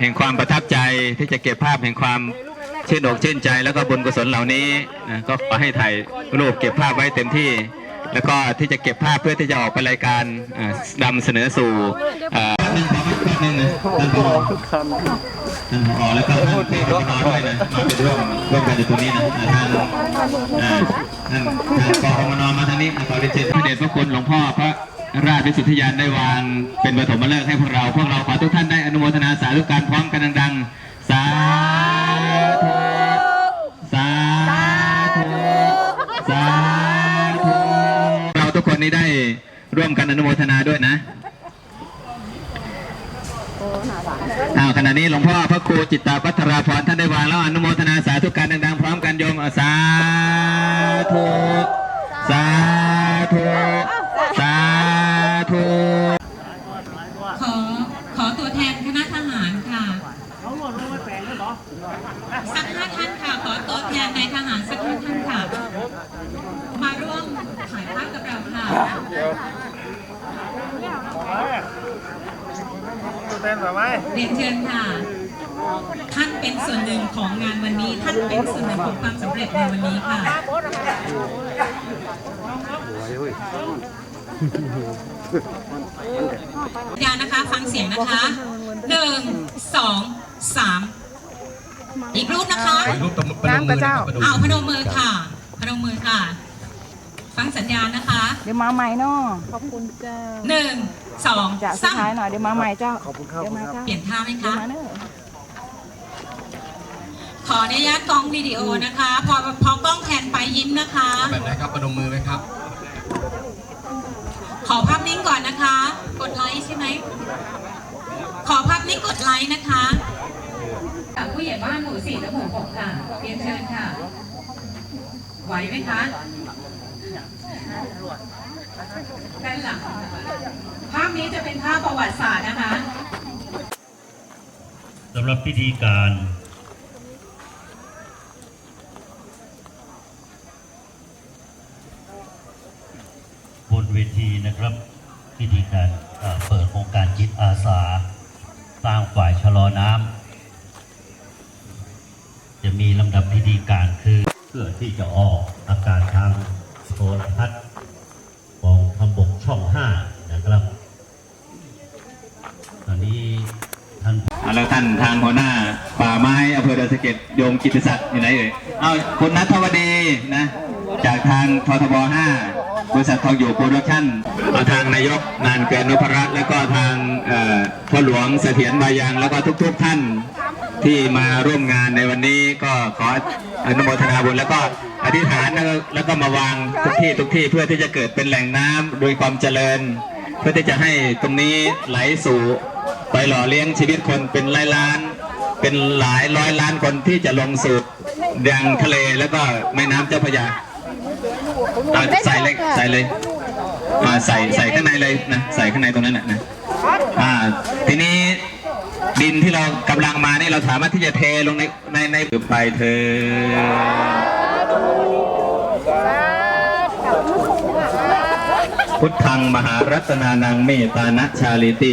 แห่งความประทับใจที่จะเก็บภาพแห่งความชื่นอกชื่นใจแล้วก็บุญกุศลเหล่านี้นะก็ขอให้ถ่ายรูปเก็บภาพไว้เต็มที่ แล้วก็ที่จะเก็บภาพเพื่อที่จะออกไปรายการอ่านำเสนอสู่ แป๊บนึงนะท่านผอท่านผอแล้วก็ท่านที่รถด้วยนะมาเป็นร่วมร่วมกันอยู่ตรงนี้นะท่านท่านท่านกองมนมาทางนี้นะขอเรียนเชิญพระเดชพระคุณหลวงพ่อพระราชวิสุทธิยานได้วาง เป็นปฐมฤกษ์ให้พวกเรา พวกเราขอทุกท่านได้อนุโมทนาสาธุการพร้อมกันดังๆสาธุสาธุสาธุเราทุกคนนี้ได้ร่วมกันอนุโมทนาด้วยนะ อ้าวขณะนี้หลวงพ่อพระครูจิตตาพัทราพรท่านได้วางแล้วอนุโมทนาสาธุการดังๆพร้อมกันโยมสาธุสาธุสาธุขอขอตัวแทนคณะทหารค่ะสักห้าท่านค่ะขอตัวแทนนายทหารสักห้าท่านค่ะ มาร่วมถ่ายภาพกับเราค่ะ เต้ นแบบไหมเรียนเชิญค่ะ ท่านเป็นส่วนหนึ่งของงานวันนี้ ท่านเป็นส่วนหนึ่งของความสำเร็จในวันนี้ค่ะยานะคะ ฟังเสียงนะคะหนึ่งสองสามอีกรูปนะคะน้ำกระเจ้าเอาพนมมือค่ะ พนมมือค่ะ ฟังสัญญาณนะคะเดี๋ยวมาใหม่เนาะขอบคุณเจ้าหนึ่งสองจะสุดสามท้ายหน่อยเดี๋ยวมาใหม่เจ้าขอบคุณครับเดี๋ยวมาเจ้าเปลี่ยนท่าไหมเดี๋ยวคะ มาเนอะขออนุญาตกล้องวิดีโอนะคะ พอพอกล้องแผนไปยิ้มนะคะ แบบไหนครับประนมมือไหมครับ ขอภาพนิ่งก่อนนะคะ กดไลค์ใช่ไหม ขอภาพนิ่งกดไลค์นะคะกับผู้ใหญ่บ้านหมู่สี่และหมู่หกค่ะเรียนเชิญค่ะ ไหวไหมคะ ด้านหลังภาพนี้จะเป็นภาพประวัติศาสตร์นะคะสำหรับพิธีการบนเวทีนะครับพิธีการเปิดโครงการจิตอาสาสร้างฝ่ายชะลอน้ำจะมีลำดับพิธีการคือเพื่อที่จะออกอากาศทางโทรทัศน์ แล้วท่านทางหัวหน้า ป่าไม้อำเภอดอยสะเก็ดโยมกิตติศักดิ์อยู่ไหนเอ่ยเอาคุณนัทวดีนะ จากทางททบ5บริษัททองอยู่โปรดักชั่นเอาทางนายกนานเกินนพรัตน์แล้วก็ทางเอ่อพ่อหลวงเสถียรบายังแล้วก็ทุก ๆท่านที่มาร่วมงานในวันนี้ก็ขออนุโมทนาบุญแล้วก็อธิษฐานแล้วก็มาวางทุกที่ทุกที่เพื่อที่จะเกิดเป็นแหล่งน้ำโดยความเจริญ เพื่อที่จะให้ตรงนี้ไหลสู่ ไปหล่อเลี้ยงชีวิตคนเป็นหลานล้าน เป็นหลายร้อยล้านคนที่จะลงสู่ยังทะเลแล้วก็แม่น้ำเจ้าพระยาใส่เลยใส่เลยใส่ใส่ข้างในเลยนะใส่ข้างในตรงนั้นนะนะอ่าทีนี้ดินที่เรากำลังมานี่เราสามารถที่จะเทลงในในในไปเธอพุทธังมหารัตนานังเมตานะชาลิติ